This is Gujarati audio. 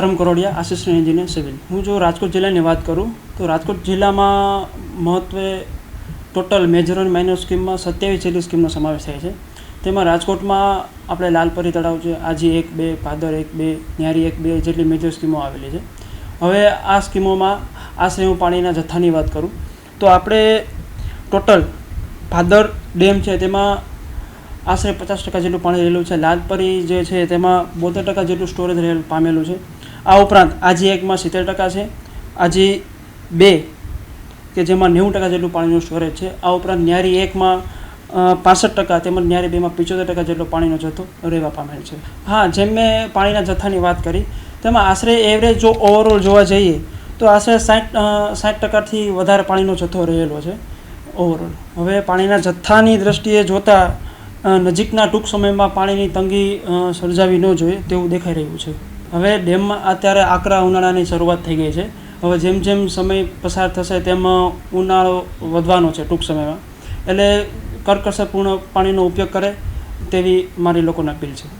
Dharam Karodiya assistant engineer civil. હું જો રાજકોટ જિલ્લાની વાત કરું, તો રાજકોટ જિલ્લામાં મહત્ત્વે ટોટલ મેજર અને માઇનર સ્કીમમાં સત્યાવીસ જેટલી સ્કીમનો સમાવેશ થાય છે. તેમાં રાજકોટમાં આપણે લાલપરી તળાવ છે, આજી એક, બે, ભાદર એક, બે, ન્યારી એક, બે જેટલી મેજર સ્કીમો આવેલી છે. હવે આ સ્કીમોમાં આશરે હું પાણીના જથ્થાની વાત કરું, તો આપણે ટોટલ ભાદર ડેમ છે, તેમાં આશરે પચાસ ટકા જેટલું પાણી રહેલું છે. લાલપરી જે છે, તેમાં બોતેર ટકા જેટલું સ્ટોરેજ રહેલું પામેલું છે. આ ઉપરાંત આજી એકમાં સિત્તેર ટકા છે, આજી બે, કે જેમાં નેવું ટકા જેટલું પાણીનું સ્ટોરેજ છે, આ ઉપરાંત ન્યારી એકમાં પાસઠ ટકા તેમજ ન્યારી બેમાં પિચોતેર ટકા જેટલો પાણીનો જથ્થો રહેવા પામેલ છે. હા, જેમ મેં પાણીના જથ્થાની વાત કરી, તેમાં આશરે એવરેજ જો ઓવરઓલ જોવા જઈએ, તો આશરે સાઠ સાઠ ટકાથી વધારે પાણીનો જથ્થો રહેલો છે ઓવરઓલ હવે પાણીના જથ્થાની દ્રષ્ટિએ જોતાં નજીકના ટૂંક સમયમાં પાણીની તંગી સર્જાવી ન જોઈએ તેવું દેખાઈ રહ્યું છે. હવે ડેમમાં અત્યારે આકરા ઉનાળાની શરૂઆત થઈ ગઈ છે. હવે જેમ જેમ સમય પસાર થશે તેમ ઉનાળો વધવાનો છે ટૂંક સમયમાં. એટલે કરકસરપૂર્ણ પાણીનો ઉપયોગ કરે તેવી મારી લોકોને અપીલ છે.